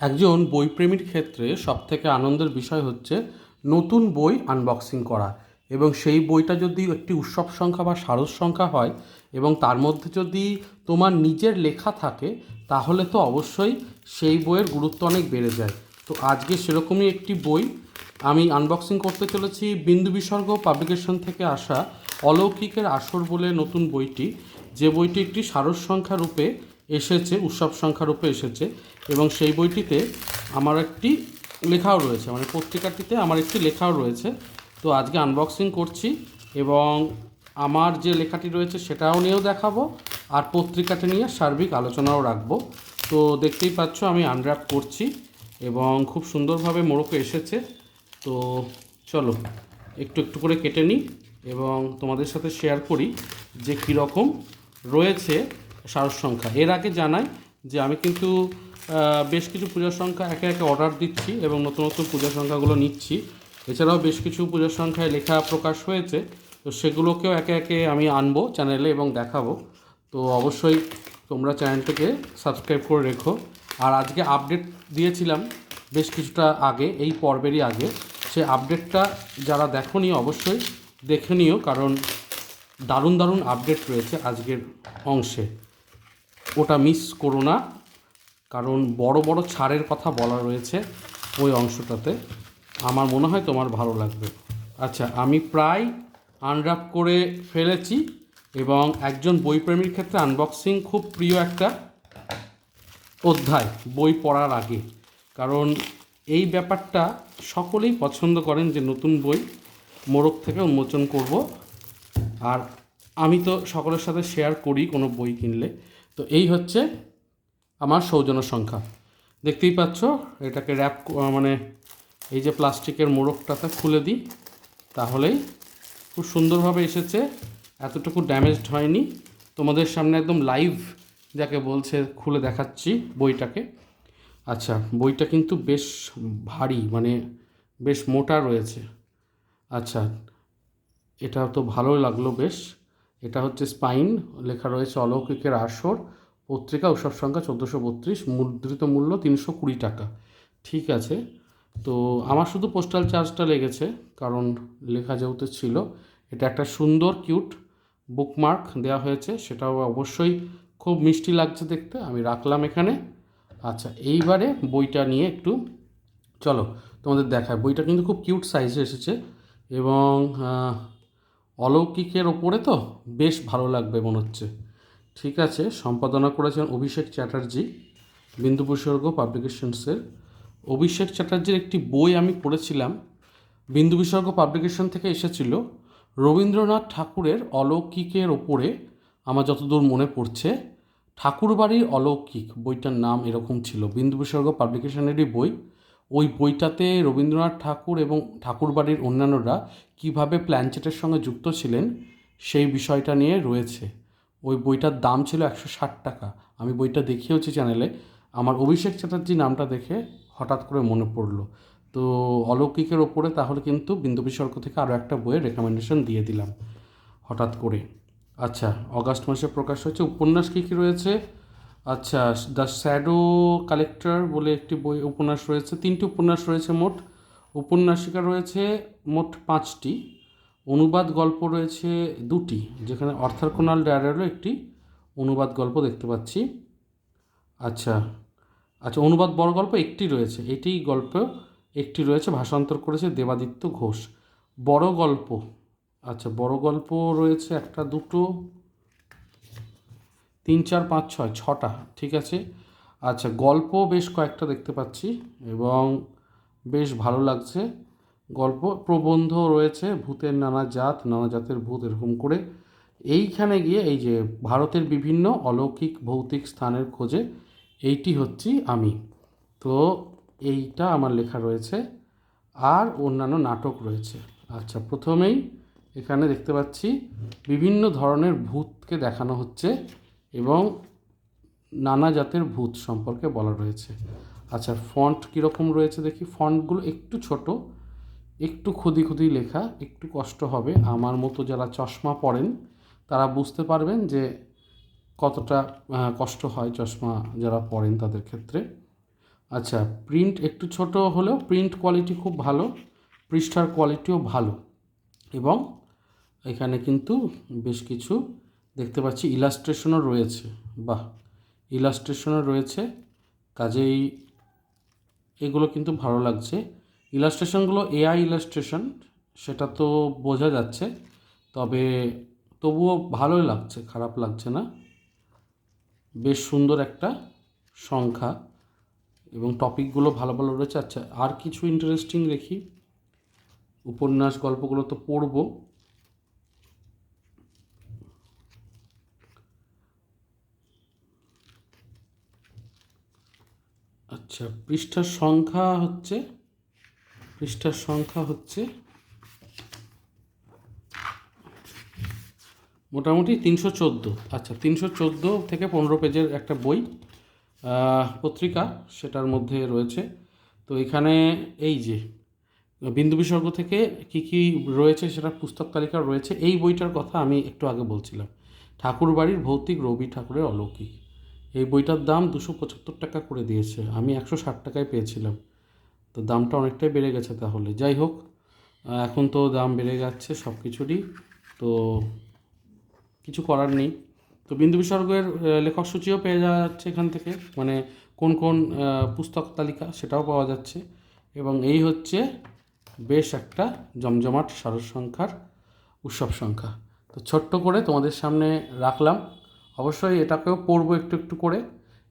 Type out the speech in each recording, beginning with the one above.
একজন বইপ্রেমীর ক্ষেত্রে সবথেকে আনন্দের বিষয় হচ্ছে নতুন বই আনবক্সিং করা এবং সেই বইটা যদি একটি উৎসব সংখ্যা বা সারস সংখ্যা হয় এবং তার মধ্যে যদি তোমার নিজের লেখা থাকে, তাহলে তো অবশ্যই সেই বইয়ের গুরুত্ব অনেক বেড়ে যায়। তো আজকে সেরকমই একটি বই আমি আনবক্সিং করতে চলেছি বিন্দু বিসর্গ পাবলিকেশন থেকে আসা অলৌকিকের আসর বলে নতুন বইটি। যে বইটি একটি সারস সংখ্যা রূপে এসেছে, উৎসব সংখ্যা রূপে এসেছে এবং সেই বইটিতে আমার একটি লেখাও রয়েছে মানে পত্রিকাটিতে আমার একটি লেখাও রয়েছে। তো আজকে আনবক্সিং করছি এবং আমার যে লেখাটি রয়েছে সেটাও নিয়েও দেখাবো আর পত্রিকাটি নিয়ে সার্বিক আলোচনাও রাখব। তো দেখতেই পাচ্ছ আমি আনর্যাপ করছি এবং খুব সুন্দরভাবে মোড়কে এসেছে। তো চলো, একটু একটু করে কেটে নিই এবং তোমাদের সাথে শেয়ার করি যে কীরকম রয়েছে সারস সংখ্যা। এর আগে জানাই যে আমি কিন্তু বেশ কিছু পূজার সংখ্যা একে একে অর্ডার দিচ্ছি এবং নতুন নতুন পূজার সংখ্যাগুলো নিচ্ছি। এছাড়াও বেশ কিছু পূজার সংখ্যায় লেখা প্রকাশ হয়েছে, তো সেগুলোকেও একে একে আমি আনব চ্যানেলে এবং দেখাবো। তো অবশ্যই তোমরা চ্যানেলটাকে সাবস্ক্রাইব করে রেখো। আর আজকে আপডেট দিয়েছিলাম বেশ কিছুটা আগে, এই পর্বেরই আগে। সে আপডেটটা যারা দেখোনি অবশ্যই দেখে নিও, কারণ দারুণ দারুণ আপডেট রয়েছে আজকের অংশে। ওটা মিস করো না। কারণ বড় বড় ছাড়ের কথা বলা রয়েছে ওই অংশটাতে। আমার মনে হয় তোমার ভালো লাগবে। আচ্ছা আমি প্রায় আনরাপ করে ফেলেছি এবং একজন বইপ্রেমীর ক্ষেত্রে আনবক্সিং খুব প্রিয় একটা অধ্যায়, বই পড়ার আগে। কারণ এই ব্যাপারটা সকলেই পছন্দ করেন যে নতুন বই মোড়ক থেকে উন্মোচন করব। আর আমি তো সকলের সাথে শেয়ার করি কোনো বই কিনলে। তো এই হচ্ছে আমার সৌজন্য সংখ্যা। দেখতেই পাচ্ছ, এটাকে র্যাপ মানে এই যে প্লাস্টিকের মোড়কটাতে খুলে দিই, তাহলেই খুব সুন্দরভাবে এসেছে। এতটুকু ড্যামেজড হয়নি। তোমাদের সামনে একদম লাইভ যাকে বলছে, খুলে দেখাচ্ছি বইটাকে। আচ্ছা বইটা কিন্তু বেশ ভারী মানে বেশ মোটা রয়েছে। আচ্ছা এটা তো ভালো লাগল বেশ। এটা হচ্ছে স্পাইন লেখা রয়েছে অলৌকিকের আসর, পত্রিকা, উৎসব সংখ্যা চোদ্দোশো বত্রিশ, মুদ্রিত মূল্য তিনশো কুড়ি টাকা। ঠিক আছে, তো আমার শুধু পোস্টাল চার্জটা লেগেছে, কারণ লেখা যেহেতু ছিল, এটা একটা সুন্দর কিউট বুকমার্ক দেওয়া হয়েছে, সেটাও অবশ্যই খুব মিষ্টি লাগছে দেখতে, আমি রাখলাম এখানে। আচ্ছা এইবারে বইটা নিয়ে একটু, চলো তোমাদের দেখায় বইটা কিন্তু খুব কিউট সাইজে এসেছে এবং অলৌকিকের ওপরে তো বেশ ভালো লাগবে মনে হচ্ছে। ঠিক আছে, সম্পাদনা করেছেন অভিষেক চ্যাটার্জি, বিন্দু বিসর্গ পাবলিকেশনসের। অভিষেক চ্যাটার্জির একটি বই আমি পড়েছিলাম, বিন্দু বিসর্গ পাবলিকেশন থেকে এসেছিল। রবীন্দ্রনাথ ঠাকুরের অলৌকিকের ওপরে আমার যতদূর মনে পড়ছে, ঠাকুরবাড়ির অলৌকিক বইটার নাম এরকম ছিল, বিন্দু বিসর্গ পাবলিকেশনেরই বই। ওই বইটাতে রবীন্দ্রনাথ ঠাকুর এবং ঠাকুরবাড়ির অন্যান্যরা কীভাবে প্ল্যানচেটের সঙ্গে যুক্ত ছিলেন, সেই বিষয়টা নিয়ে রয়েছে। ওই বইটার দাম ছিল একশো ষাট টাকা। আমি বইটা দেখিয়েওছি চ্যানেলে। আমার অভিষেক চ্যাটার্জি নামটা দেখে হঠাৎ করে মনে পড়ল। তো অলৌকিকের ওপরে তাহলে কিন্তু বিন্দু বিসর্গ থেকে আরও একটা বইয়ের রেকমেন্ডেশন দিয়ে দিলাম, হঠাৎ করে। আচ্ছা অগাস্ট মাসে প্রকাশ হয়েছে। উপন্যাস কী কী রয়েছে? আচ্ছা দ্য শ্যাডো কালেক্টর বলে একটি বই, উপন্যাস রয়েছে, তিনটি উপন্যাস রয়েছে মোট। উপন্যাসিকা রয়েছে মোট পাঁচটি, অনুবাদ গল্প রয়েছে দুটি, যেখানে অর্থার্কোনাল ডায়ারেরও একটি অনুবাদ গল্প দেখতে পাচ্ছি। আচ্ছা আচ্ছা অনুবাদ বড় গল্প একটি রয়েছে এটি গল্প একটি রয়েছে, ভাষান্তর করেছে দেবাদিত্য ঘোষ। বড় গল্প আচ্ছা বড় গল্প রয়েছে একটা, দুটো তিন চার পাঁচ ছয়, ছটা, ঠিক আছে? আচ্ছা গল্প বেশ কয়েকটা দেখতে পাচ্ছি এবং বেশ ভালো লাগছে। গল্প প্রবন্ধ রয়েছে, ভূতের নানা জাত, নানা জাতের ভূত, এরকম করে। এইখানে গিয়ে এই যে ভারতের বিভিন্ন অলৌকিক ভৌতিক স্থানের খোঁজে, এইটি হচ্ছি আমি। তো এইটা আমার লেখা রয়েছে, আর অন্যান্য নাটক রয়েছে। আচ্ছা প্রথমেই এখানে দেখতে পাচ্ছি, বিভিন্ন ধরনের ভূতকে দেখানো হচ্ছে। এবং নানা জাতের ভূত সম্পর্কে বলা রয়েছে। আচ্ছা ফন্ট কীরকম রয়েছে দেখি। ফন্টগুলো একটু ছোট, একটু খুদি খুদি লেখা, একটু কষ্ট হবে। আমার মতো যারা চশমা পরেন, তারা বুঝতে পারবেন যে কতটা কষ্ট হয় চশমা যারা পরেন তাদের ক্ষেত্রে। আচ্ছা প্রিন্ট একটু ছোট হলেও প্রিন্ট কোয়ালিটি খুব ভালো, পৃষ্ঠার কোয়ালিটিও ভালো। এবং এখানে কিন্তু বেশ কিছু দেখতে পাচ্ছি ইলাস্ট্রেশনও রয়েছে। বাহ ইলাস্ট্রেশনও রয়েছে। কাজেই এগুলো কিন্তু ভালো লাগছে। ইলাস্ট্রেশনগুলো এআই ইলাস্ট্রেশন সেটা তো বোঝা যাচ্ছে, তবে তবুও ভালোই লাগছে, খারাপ লাগছে না। বেশ সুন্দর একটা সংখ্যা এবং টপিকগুলো ভালো ভালো রয়েছে। আচ্ছা আর কিছু ইন্টারেস্টিং দেখি। উপন্যাস গল্পগুলো তো পড়ব। আচ্ছা পৃষ্ঠার সংখ্যা হচ্ছে, পৃষ্ঠার সংখ্যা হচ্ছে মোটামুটি তিনশো চোদ্দ। আচ্ছা তিনশো চোদ্দ থেকে পনেরো পেজের একটা বই পত্রিকা সেটার মধ্যে রয়েছে। তো এখানে এই যে, বিন্দু বিসর্গ থেকে কি কি রয়েছে সেটা পুস্তক তালিকা রয়েছে, এই বইটার কথা আমি একটু আগে বলছিলাম। ঠাকুরবাড়ির ভৌতিক রবি ঠাকুরের অলৌকিক। এই বইটার দাম দুশো পঁচাত্তর টাকা করে দিয়েছে। আমি একশো ষাট টাকায় পেয়েছিলাম। তো দামটা অনেকটাই বেড়ে গেছে তাহলে। যাই হোক এখন তো দাম বেড়ে যাচ্ছে সব কিছুরই। তো কিছু করার নেই। তো বিন্দু বিসর্গের লেখক সূচিও পেয়ে যাওয়া যাচ্ছে এখান থেকে। মানে কোন কোন পুস্তক তালিকা সেটাও পাওয়া যাচ্ছে। এবং এই হচ্ছে বেশ একটা জমজমাট সংখ্যার উৎসব সংখ্যা। তো ছোট্ট করে তোমাদের সামনে রাখলাম। অবশ্যই এটাকেও পড়ব একটু একটু করে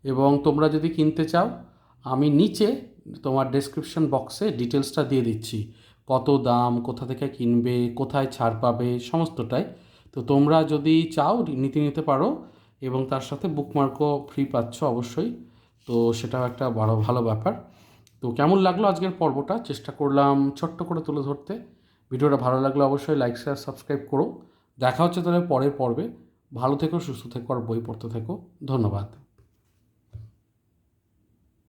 এবং তোমরা যদি কিনতে চাও, আমি নিচে তোমার ডেসক্রিপশন বক্সে ডিটেলসটা দিয়ে দিচ্ছি। কত দাম, কোথা থেকে কিনবে, কোথায় ছাড় পাবে, সমস্তটাই। তো তোমরা যদি চাও, নিতে নিতে পারো এবং তার সাথে বুকমার্কও ফ্রি পাচ্ছ অবশ্যই। তো সেটাও একটা বড় ভালো ব্যাপার। তো কেমন লাগল আজকের পর্বটা? চেষ্টা করলাম ছোট্ট করে তুলে ধরতে। ভিডিওটা ভালো লাগলে অবশ্যই লাইক শেয়ার সাবস্ক্রাইব করো। দেখা হচ্ছে তাহলে পরের পর্বে। ভালো থেকো সুস্থ থেকো আর বই পড়তে থেকো। ধন্যবাদ।